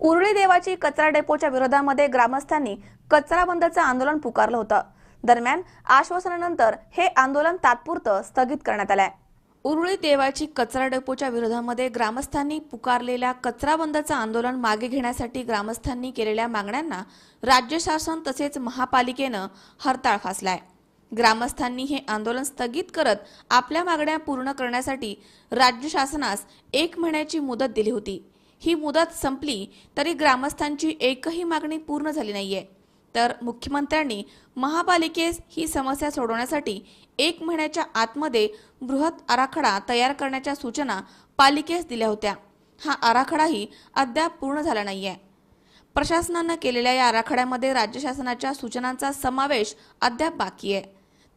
उरळी देवाची कचरा डेपोच्या विरोधामध्ये ग्रामस्थांनी कचरा बंदचं आंदोलन पुकारलं होतं. दरम्यान आश्वासनानंतर हे आंदोलन तात्पुरतं स्थगित करण्यात आलंय. उरुळी देवाची कचरा डेपोच्या विरोधामध्ये ग्रामस्थांनी पुकारलेल्या कचरा बंदचं आंदोलन मागे घेण्यासाठी ग्रामस्थांनी केलेल्या मागण्यांना राज्य शासन तसेच महापालिकेनं हरताळ फासलाय. ग्रामस्थांनी हे आंदोलन स्थगित करत आपल्या मागण्या पूर्ण करण्यासाठी राज्य शासनास एक महिन्याची मुदत दिली होती. ही मुदत संपली तरी ग्रामस्थांची एकही मागणी पूर्ण झाली नाहीये. तर मुख्यमंत्र्यांनी महापालिकेस ही समस्या सोडवण्यासाठी एक महिन्याच्या आतमध्ये बृहत आराखडा तयार करण्याच्या सूचना पालिकेस दिल्या होत्या. हा आराखडाही अद्याप पूर्ण झाला नाहीये. प्रशासनानं केलेल्या या आराखड्यामध्ये राज्य शासनाच्या सूचनांचा समावेश अद्याप बाकी आहे.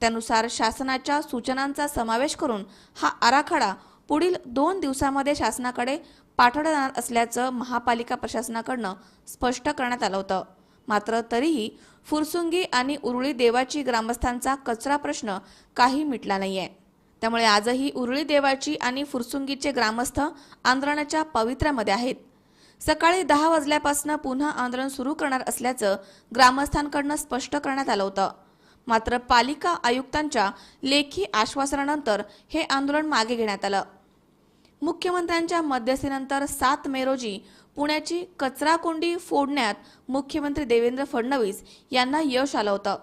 त्यानुसार शासनाच्या सूचनांचा समावेश करून हा आराखडा पुढील दोन दिवसामध्ये शासनाकडे पाठवण्यात जाणार असल्याचं महापालिका प्रशासनाकडनं स्पष्ट करण्यात आलं होतं. मात्र तरीही फुरसुंगी आणि उरुळी देवाची ग्रामस्थांचा कचरा प्रश्न काही मिटला नाहीये. त्यामुळे आजही उरुळी देवाची आणि फुरसुंगीचे ग्रामस्थ आंदोलनाच्या पवित्र्यामध्ये आहेत. सकाळी दहा वाजल्यापासून पुन्हा आंदोलन सुरू करणार असल्याचं ग्रामस्थांकडनं स्पष्ट करण्यात आलं होतं. मात्र पालिका आयुक्तांच्या लेखी आश्वासनानंतर हे आंदोलन मागे घेण्यात आलं. मुख्यमंत्र्यांच्या मध्यस्थीनंतर सात मे रोजी पुण्याची कचरा कोंडी फोडण्यात मुख्यमंत्री देवेंद्र फडणवीस यांना यश आलं होतं.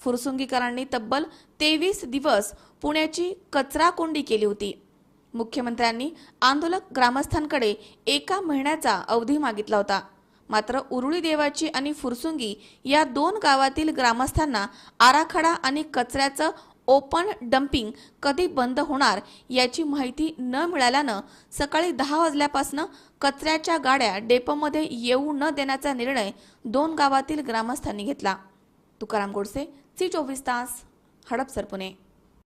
फुरसुंगीकरांनी तब्बल तेवीस दिवस पुण्याची कचरा कोंडी केली होती. मुख्यमंत्र्यांनी आंदोलक ग्रामस्थांकडे एका महिन्याचा अवधी मागितला होता. मात्र उरुळी देवाची आणि फुरसुंगी या दोन गावातील ग्रामस्थांना आराखडा आणि कचऱ्याचं ओपन डम्पिंग कधी बंद होणार याची माहिती न मिळाल्यानं सकाळी दहा वाजल्यापासून कचऱ्याच्या गाड्या डेपोमध्ये येऊ न देण्याचा निर्णय दोन गावातील ग्रामस्थांनी घेतला. तुकाराम गोडसे सी चोवीस तास हडपसर पुणे.